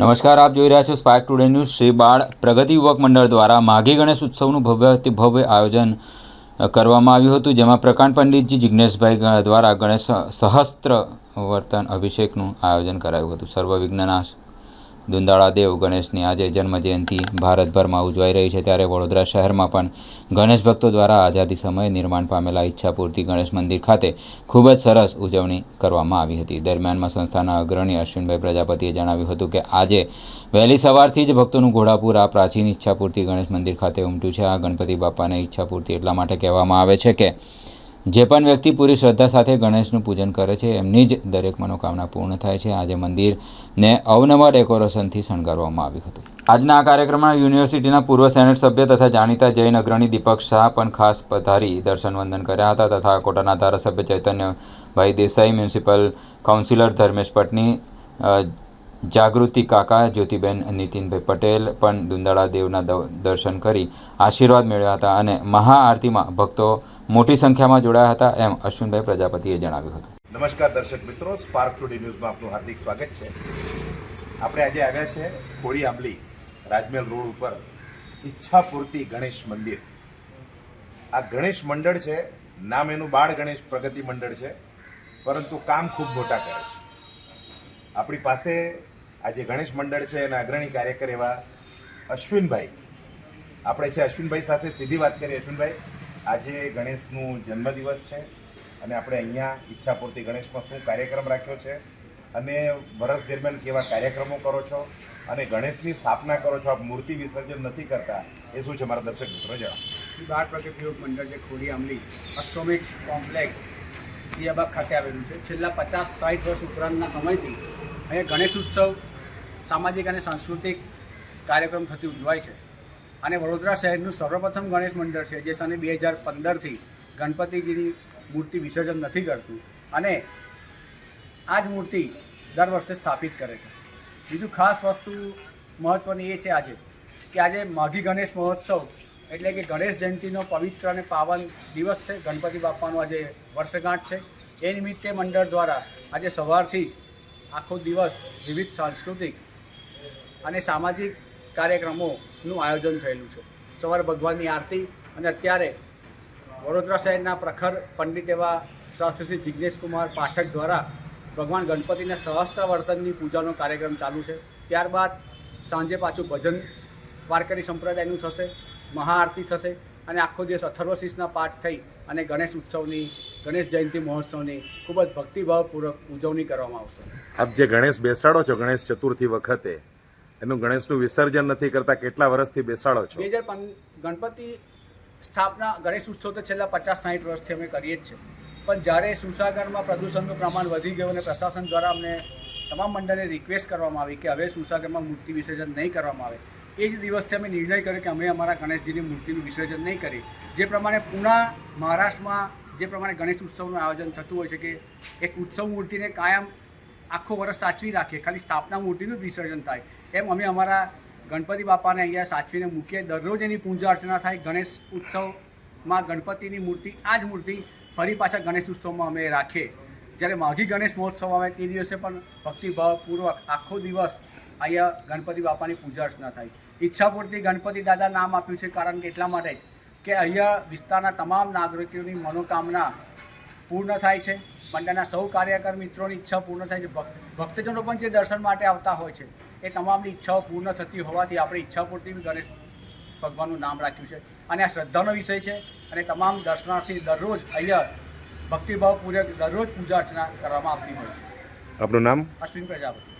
નમસ્કાર, આપ જોઈ રહ્યા છો સ્પાર્ક ટુડે ન્યૂઝ શ્રી બાળ પ્રગતિ યુવક મંડળ દ્વારા માઘી ગણેશ ઉત્સવનું ભવ્ય ભવ્ય આયોજન કરવામાં આવ્યું હતું, જેમાં પ્રકાંડ પંડિતજી જિજ્ઞેશભાઈ દ્વારા ગણેશ સહસ્ત્ર વર્તન અભિષેકનું આયોજન કરાયું હતું. સર્વ વિઘ્નના દુંદાળા દેવ ગણેશની આજે જન્મજયંતિ ભારતભરમાં ઉજવાઈ રહી છે ત્યારે વડોદરા શહેરમાં પણ ગણેશ ભક્તો દ્વારા આઝાદી સમયે નિર્માણ પામેલા ઈચ્છાપૂર્તિ ગણેશ મંદિર ખાતે ખૂબ જ સરસ ઉજવણી કરવામાં આવી હતી. દરમિયાનમાં સંસ્થાના અગ્રણી અશ્વિનભાઈ પ્રજાપતિએ જણાવ્યું હતું કે આજે વહેલી સવારથી જ ભક્તોનું ઘોડાપુર આ પ્રાચીન ઈચ્છાપૂર્તિ ગણેશ મંદિર ખાતે ઉમટ્યું છે. આ ગણપતિ બાપાને ઈચ્છાપૂર્તિ એટલા માટે કહેવામાં આવે છે કે જે પણ વ્યક્તિ પૂરી શ્રદ્ધા સાથે ગણેશનું પૂજન કરે છે, એમની જ દરેક મનોકામના પૂર્ણ થાય છે. આજે મંદિરને અવનવા ડેકોરેશનથી શણગારવામાં આવ્યું હતું. આજના આ કાર્યક્રમમાં યુનિવર્સિટીના પૂર્વ સેનેટ સભ્ય તથા જાણીતા જૈન અગ્રણી દીપક શાહ પણ ખાસ પધારી દર્શન વંદન કર્યા હતા તથા કોટાના ધારાસભ્ય ચૈતન્યભાઈ દેસાઈ, મ્યુનિસિપલ કાઉન્સિલર ધર્મેશ પટની જાગૃતિ કાકા, જ્યોતિબેન, નીતિનભાઈ પટેલ પણ દુંદાળા દેવના દર્શન કરી આશીર્વાદ મેળવ્યા હતા અને મહાઆરતીમાં ભક્તો મોટી સંખ્યામાં જોડાયા હતા એમ અશ્વિનભાઈ પ્રજાપતિએ જણાવ્યું હતું. નમસ્કાર દર્શક મિત્રો સ્પાર્ક ટુડે ન્યૂઝમાં આપનું હાર્દિક સ્વાગત છે. આપણે આજે આવ્યા છે કોળી આંબલી, રાજમહેલ રોડ ઉપર, ઈચ્છાપૂર્તિ ગણેશ મંદિર. આ ગણેશ મંડળ છે, નામ એનું બાળ ગણેશ પ્રગતિ મંડળ છે, પરંતુ કામ ખૂબ મોટા કરે છે. આપણી પાસે આ જે ગણેશ મંડળ છે એના અગ્રણી કાર્યકર એવા અશ્વિનભાઈ. આપણે છે અશ્વિનભાઈ સાથે સીધી વાત કરીએ. અશ્વિનભાઈ, આજે ગણેશનું જન્મદિવસ છે અને આપણે અહીંયા ઈચ્છાપૂર્તિ ગણેશમાં શું કાર્યક્રમ રાખ્યો છે અને વર્ષ દરમિયાન કેવા કાર્યક્રમો કરો છો અને ગણેશની સ્થાપના કરો છો. આપ મૂર્તિ વિસર્જન નથી કરતા. એ શું છે મારા દર્શક મિત્રો? જણાવો. શ્રી બાર પ્રગતિ યોગ મંડળ જે ખોડી આંબલી અશ્વમિક કોમ્પ્લેક્સ સિયાબાગ ખાતે આવેલું છે. છેલ્લા પચાસ સાઠ વર્ષ ઉપરાંતના સમયથી અહીંયા ગણેશ ઉત્સવ સામાજિક અને સાંસ્કૃતિક કાર્યક્રમ થતી ઉજવાય છે. અને વડોદરા શહેરનું સર્વપ્રથમ ગણેશ મંડળ છે, જે સને બે હજાર પંદરથી ગણપતિજીની મૂર્તિ વિસર્જન નથી કરતું અને આ જ મૂર્તિ દર વર્ષે સ્થાપિત કરે છે. બીજું ખાસ વસ્તુ મહત્ત્વની એ છે આજે કે આજે માઘી ગણેશ મહોત્સવ એટલે કે ગણેશ જયંતિનો પવિત્ર અને પાવન દિવસ છે. ગણપતિ બાપાનો આજે વર્ષગાંઠ છે. એ નિમિત્તે મંડળ દ્વારા આજે સવારથી જ આખો દિવસ વિવિધ સાંસ્કૃતિક અને સામાજિક કાર્યક્રમોનું આયોજન થયેલું છે. સવારે ભગવાનની આરતી અને અત્યારે વડોદરા શહેરના પ્રખર પંડિત એવા શાસ્ત્રી શ્રી જિજ્ઞેશ કુમાર પાઠક દ્વારા ભગવાન ગણપતિના સહસ્ત્ર વર્તનની પૂજાનો કાર્યક્રમ ચાલુ છે. ત્યારબાદ સાંજે પાછું ભજન વારકરી સંપ્રદાયનું થશે, મહાઆરતી થશે અને આખો દિવસ અથર્વશીષના પાઠ થઈ અને ગણેશ ઉત્સવની, ગણેશ જયંતિ મહોત્સવની ખૂબ જ ભક્તિભાવપૂર્વક ઉજવણી કરવામાં આવશે. આપ જે ગણેશ બેસાડો છો, ગણેશ ચતુર્થી વખતે એનું ગણેશનું વિસર્જન નથી કરતા, કેટલા વર્ષથી બેસાડો છો? બે હજાર ગણપતિ સ્થાપના, ગણેશ ઉત્સવ તો છેલ્લા પચાસ સાઠ વર્ષથી અમે કરીએ જ છે પણ જ્યારે સુસાગરમાં પ્રદૂષણનું પ્રમાણ વધી ગયું અને પ્રશાસન દ્વારા અમને તમામ મંડળને રિક્વેસ્ટ કરવામાં આવી કે હવે સુસાગરમાં મૂર્તિ વિસર્જન નહીં કરવામાં આવે, એ જ દિવસથી અમે નિર્ણય કર્યો કે અમે અમારા ગણેશજીની મૂર્તિનું વિસર્જન નહીં કરી જે પ્રમાણે પુણા મહારાષ્ટ્રમાં જે પ્રમાણે ગણેશ ઉત્સવનું આયોજન થતું હોય છે કે એક ઉત્સવ મૂર્તિને કાયમ આખો વર્ષ સાચવી રાખીએ, ખાલી સ્થાપના મૂર્તિનું વિસર્જન થાય. એમ અમે અમારા ગણપતિ બાપાને અહીંયા સાચવીને મૂકીએ. દરરોજ એની પૂજા અર્ચના થાય. ગણેશ ઉત્સવમાં ગણપતિની મૂર્તિ, આ જ મૂર્તિ ફરી પાછા ગણેશ ઉત્સવમાં અમે રાખીએ. જ્યારે માઘી ગણેશ મહોત્સવ આવે તે દિવસે પણ ભક્તિભાવપૂર્વક આખો દિવસ અહીંયા ગણપતિ બાપાની પૂજા અર્ચના થાય. ઈચ્છાપૂર્તિ ગણપતિ દાદા નામ આપ્યું છે કારણ કે એટલા માટે કે અહીંયા વિસ્તારના તમામ નાગરિકોની મનોકામના પૂર્ણ થાય છે. મંડળના સૌ કાર્યકર મિત્રોની ઈચ્છા પૂર્ણ થાય છે. ભક્તજનો પણ જે દર્શન માટે આવતા હોય છે એ તમામની ઈચ્છાઓ પૂર્ણ થતી હોવાથી આપણે ઈચ્છા પૂરતી ગણેશ ભગવાનનું નામ રાખ્યું છે. અને આ શ્રદ્ધાનો વિષય છે અને તમામ દર્શનાર્થી દરરોજ અહીંયા ભક્તિભાવપૂર્વક દરરોજ પૂજા અર્ચના કરવામાં આવતી હોય છે. આપનું નામ? અશ્વિન પ્રજાપતિ.